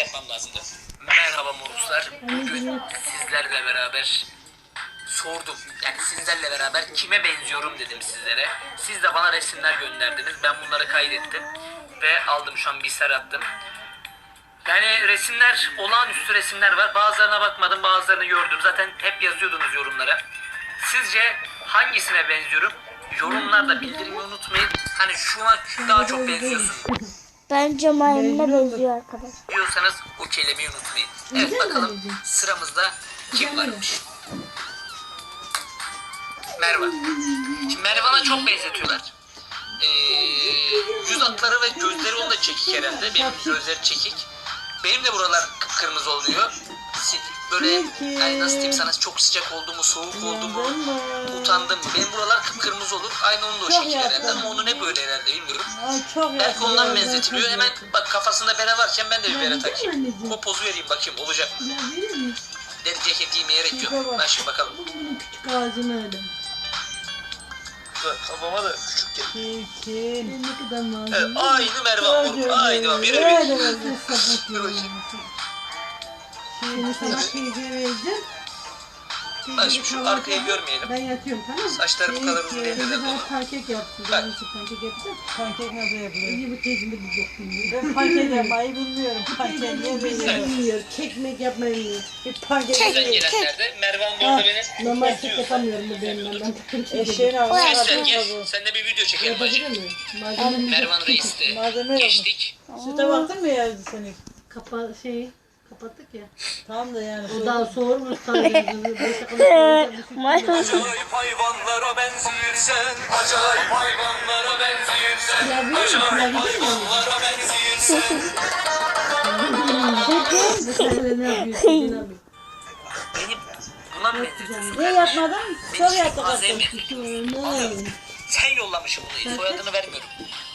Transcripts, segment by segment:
yapmam lazımdı. Merhaba moruklar. Bugün sizlerle beraber sordum. Yani sizlerle beraber kime benziyorum dedim sizlere. Siz de bana resimler gönderdiniz. Ben bunları kaydettim. Ve aldım şu an bilgisayar attım. Yani resimler, olağanüstü resimler var. Bazılarına bakmadım, bazılarını gördüm. Zaten hep yazıyordunuz yorumlara. Sizce hangisine benziyorum? Yorumlarda bildirmeyi unutmayın. Hani şuna daha çok benziyorsun Bence maymununa benziyor arkadaş. diyorsanız o kelimeyi unutmayın. Evet bakalım sıramızda kim varmış? Merve. Şimdi Mervan'a çok benzetiyorlar. Ee, yüz hatları ve gözleri onun da çekik herhalde. Benim gözleri çekik. Benim de buralar kıpkırmızı oluyor. Böyle yani nasıl diyeyim sana çok sıcak oldu mu, soğuk oldu mu, utandım mı? Benim buralar kıpkırmızı olur. Aynı onun da o şekil herhalde ama onu ne böyle herhalde bilmiyorum. Ay çok Belki ondan benzetiliyor. çok Hemen bak kafasında bere varken ben de bir bere takayım. O pozu vereyim bakayım olacak mı? Ya, verir mi? Deri ceket giymeye gerek yok. Bak. Ben şimdi bakalım. Bu bunun küçük ağzını öyle. Babama da küçük gel. Çirkin. Ne kadar nazlı. Evet, aynı Mervan Buruk. Aynı. Biri Öyle bir. öyle sapık Dur ya. bakayım. Şimdi sana teyze vereceğim. Bak şimdi şu arkayı görmeyelim. Ben yatıyorum tamam mı? Saçları bu kadar uzun değil neden dolayı? pankek yaptı. Bak. Ben nasıl pankek yapacağım? Pankek nasıl yapılıyor? İyi bu teyzemi bir bok bilmiyor. Ben pankek yapmayı bilmiyorum. Pankek ne bilmiyorum. bilmiyor. Kekmek yapmayı bilmiyor. Bir pankek Sizden gelenlerde Mervan da orada beni Normal kek yapamıyorum bu benim. Ben pankek eşeğin yapıyorum. ağzına Sen gel. Sen de bir video çekelim Yapabilir hacı. mi? Malzeme Mervan Reis de Malzeme yok. geçtik. Süte baktın mı ya seni? Kapa şey kapattık ya. Tamam da yani. O daha sanırım. Maymun. Acayip hayvanlara benzirsen, acayip hayvanlara benzirsen, Ya biliyor musun? Ya biliyor musun? hayvanlara benzirsen. Bu sefer ne yapıyorsun? Ne yapıyorsun? Beni buna mı benzetiyorsun? Niye yapmadın? Çok yaptık Mağazaya artık. benzetiyorsun. Sen yollamışsın bunu. Soyadını vermiyorum.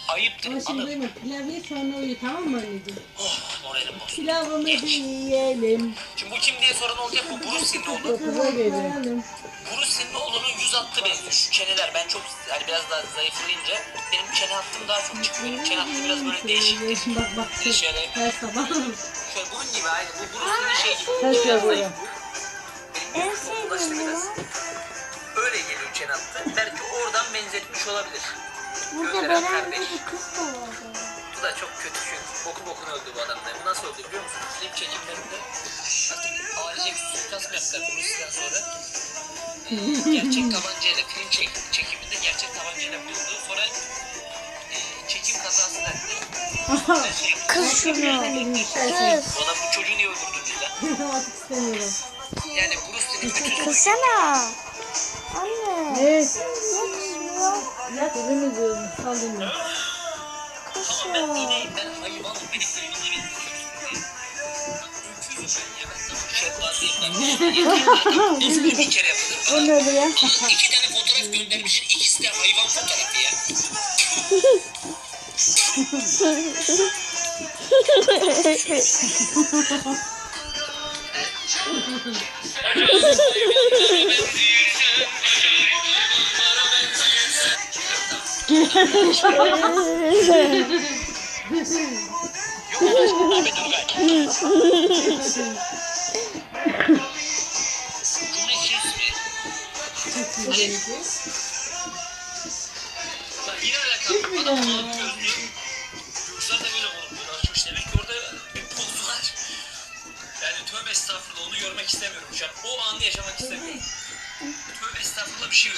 Ayıptır. Ama şimdi Anıl. duyma pilav ye sonra uyu tamam mı anneciğim? Oh moralim bozuldu. Pilavımızı yiyelim. Şimdi bu kim diye soran olacak bu Bruce'nin oğlu. Dokuza gelelim. Bruce'nin oğlunun yüz hattı benziyor. Şu çeneler ben çok hani biraz daha zayıflayınca benim çene hattım daha çok çıkıyor. Benim çene hattı biraz böyle değişiktir. Bak bak şöyle her sabah. şöyle bunun gibi aynı. Bu Bruce'nin şey gibi. Ses Biraz yapıyor. zayıf. Benim yüzüm ulaştı biraz. Öyle geliyor çene hattı. Belki oradan benzetmiş olabilir. Burada Gönderen Beren kardeş. bir kız da vardı. Bu da çok kötü şey. Boku bokunu öldü bu adam da. Bu nasıl öldü biliyor musun? Film çekimlerinde artık ailecek suikast mı yaptılar Bruce'den sonra? Ee, gerçek tabancayla film çek, çekiminde gerçek tabancayla bulundu. Sonra e, çekim kazası derdi. Kız şunu. Kız. Ona bu çocuğu niye öldürdünüz lan? Artık istemiyorum. Yani Bruce'nin bütün Kızsana. Anne. Ne? Ne kızıyor? Ya kızı mı diyorsun? Sal dinle. Tamam ben ineyim ben? İki tane fotoğraf göndermişsin ikisi de hayvan fotoğrafı ya. Ahmet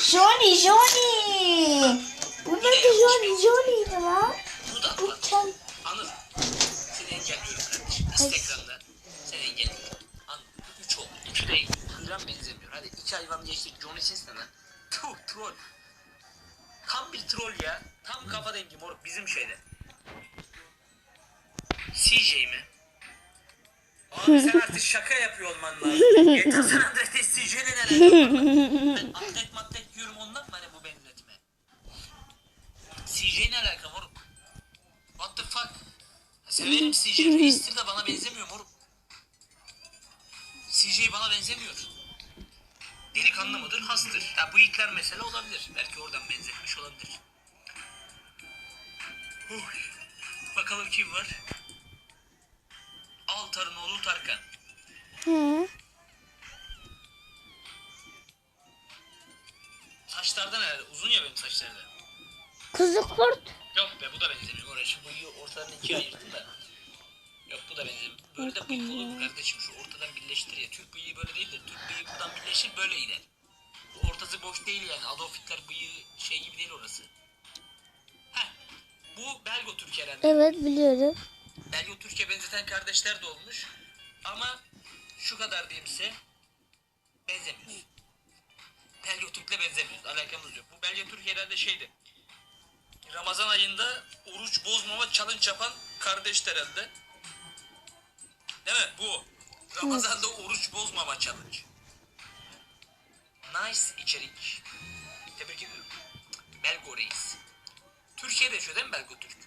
Johnny, Johnny. Bu da Johnny, Johnny'di lan. Bu tam. Anıl. Seni engelliyorum kardeşim. Instagram'da seni engelliyorum. Anıl. Üç oldu. Üç değil. Gram benzemiyor. Hadi iki hayvan geçtik. Johnny Sins ne lan? Tuh troll. Tam bir troll ya. Tam kafa dengi moruk bizim şeyde. CJ mi? Abi sen artık şaka yapıyor olman lazım. San Andreas'te CJ'le neler yapıyorsun? Ben atlet matlet Severim CJ reistir de bana benzemiyor moruk. CJ bana benzemiyor. Delikanlı mıdır? Hastır. Ya bu ilkler mesele olabilir. Belki oradan benzetmiş olabilir. Uy. Bakalım kim var? Altar Hı. Saçlardan herhalde. Uzun ya benim saçlarda. Kuzu kurt. Yok be bu da benzemiyor. Oraya şu bıyığı ortadan ikiye ayırdım da. Yok bu da benzemiyor. Böyle de bıyık olur mu kardeşim? Şu ortadan birleştir ya. Türk bıyığı böyle değildir. Türk bıyığı buradan birleşir böyle gider. Bu ortası boş değil yani. Adolf Hitler bıyığı şey gibi değil orası. Heh. Bu Belgo Türk herhalde. Evet biliyorum. Belgo Türkiye benzeten kardeşler de olmuş. Ama şu kadar diyeyim size. Benzemiyoruz. Belgo Türk'le benzemiyoruz. Alakamız yok. Bu Belgo Türk herhalde şeydi. Ramazan ayında oruç bozmama challenge yapan kardeş herhalde. Değil mi? Bu. Ramazan'da oruç bozmama challenge. Nice içerik. Tebrik ediyorum. Belgo Reis. Türkiye'de yaşıyor değil mi Belgo Türk?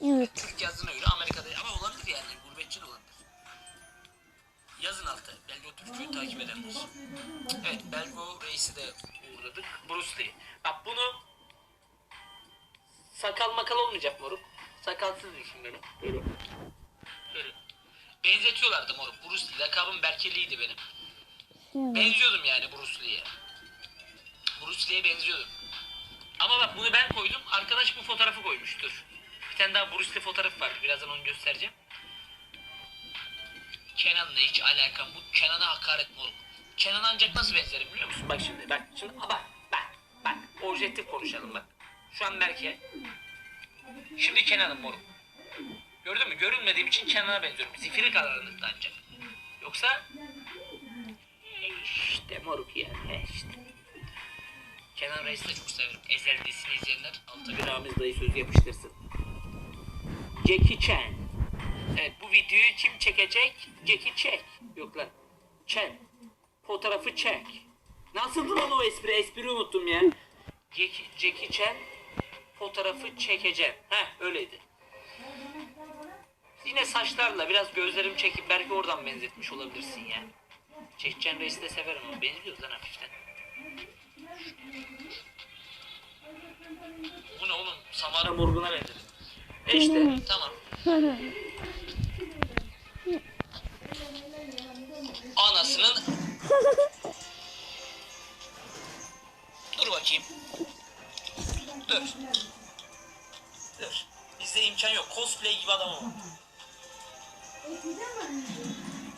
Evet. Türk yazdığına göre Amerika'da ama olabilir yani gurbetçi de olabilir. Yazın altta Belgo Türk'ü takip edenler. Evet Belgo Reis'i de uğurladık. Bruce Lee. Bak bunu sakal makal olmayacak moruk. Sakalsız düşün beni. Böyle. Böyle. Benzetiyorlardı moruk. Bruce Lee. Lakabım Berkeli'ydi benim. Benziyordum yani Bruce Lee'ye. Bruce Lee'ye benziyordum. Ama bak bunu ben koydum. Arkadaş bu fotoğrafı koymuştur. Bir tane daha Bruce Lee fotoğrafı var. Birazdan onu göstereceğim. Kenan'la hiç alakam. Bu Kenan'a hakaret moruk. Kenan ancak nasıl benzerim biliyor musun? Bak şimdi bak. Şimdi bak bak bak. Objektif konuşalım bak. Şu an Berke. Şimdi Kenan'ım moruk. Gördün mü? Görünmediğim için Kenan'a benziyorum. Zifiri karanlıkta ancak. Yoksa işte moruk ya. işte. Kenan Reis'i de çok severim. Ezel dizisini izleyenler altta bir Ramiz dayı sözü yapıştırsın. Jackie Chan. Evet bu videoyu kim çekecek? Jackie çek. Yok lan. Chan. Fotoğrafı çek. Nasıldı lan o espri? Espri unuttum ya. Jackie, Jackie Chan fotoğrafı çekeceğim. Heh öyleydi. Yine saçlarla biraz gözlerimi çekip belki oradan benzetmiş olabilirsin ya. Çekeceğim reisi de severim ama benziyoruz lan hafiften. Bu ne oğlum? Samara Morgun'a benzedim. E işte tamam. Anasının Dur bakayım. Dur. Dur. Bizde imkan yok. Cosplay gibi adam ol.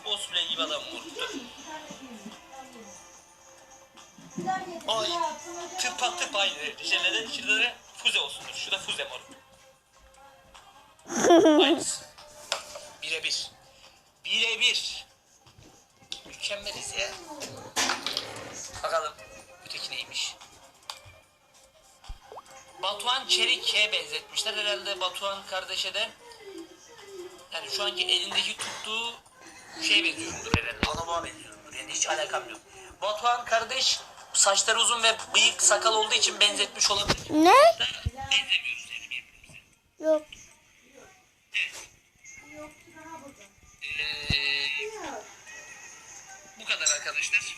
Cosplay gibi adam ol. Dur. Ay. Tıpa tıpa aynı. Şeylere, şurada füze olsundur. Şurada füze moruk. Aynısı. Birebir. Birebir. Mükemmeliz ya. Bakalım öteki neymiş? Batuhan Çelik'e benzetmişler. Herhalde Batuhan kardeşe de yani şu anki elindeki tuttuğu şey benziyorumdur herhalde. Anama benziyorumdur. Yani hiç alakam yok. Batuhan kardeş saçları uzun ve bıyık sakal olduğu için benzetmiş olabilir. Ne? Benzemiyoruz yani birbirimize. Yok. Ee, bu kadar arkadaşlar.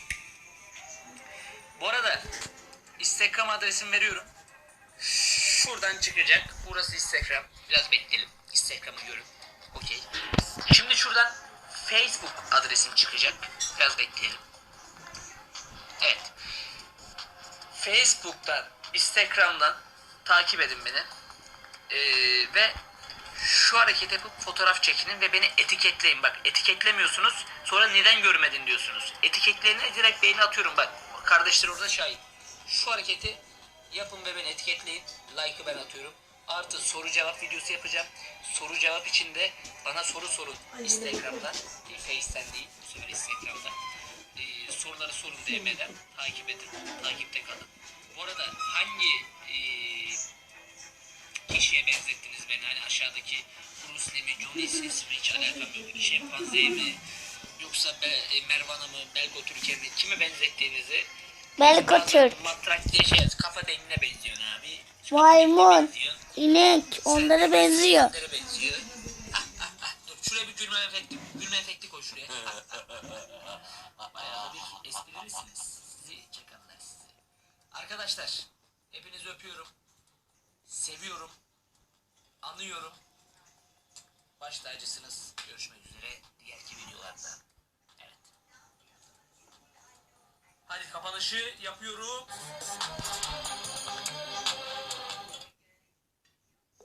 Bu arada Instagram adresimi veriyorum. Şuradan çıkacak. Burası Instagram. Biraz bekleyelim. Instagram'ı görün. Okey. Şimdi şuradan Facebook adresim çıkacak. Biraz bekleyelim. Evet. Facebook'tan, Instagram'dan takip edin beni. Ee, ve şu hareket yapıp fotoğraf çekinin ve beni etiketleyin. Bak etiketlemiyorsunuz. Sonra neden görmedin diyorsunuz. Etiketleyene direkt beğeni atıyorum bak. Kardeşler orada şahit. Şu hareketi yapın ve beni etiketleyin. Like'ı ben atıyorum. Artı soru cevap videosu yapacağım. Soru cevap için de bana soru sorun Instagram'dan. E, Face'ten değil. Bu sefer Instagram'dan. Ee, soruları sorun DM'den. Takip edin. Takipte kalın. Bu arada hangi ee, kişiye benzettiniz beni hani aşağıdaki Bruce Lee mi, Johnny Sins mi hiç alakam yok. Şempanze mi yoksa Be e, Mervan'a mı, Belgo Türkiye mi kime benzettiğinizi Belko Türk. Matrak diye şey kafa dengine benziyorsun abi. Kafa Maymun. benziyorsun. İnek. Onlara benziyor. Sizlere benziyor. Ah, ah, ah. Dur şuraya bir gülme efekti, gülme efekti koy şuraya. Ah, ah, ah, ah. Bayağı bir esprilisiniz. Sizi çakanlar sizi. Arkadaşlar hepinizi öpüyorum. Seviyorum. Anıyorum. Baş tacısınız. Görüşmek üzere diğerki videolarda. Hadi kapanışı yapıyorum.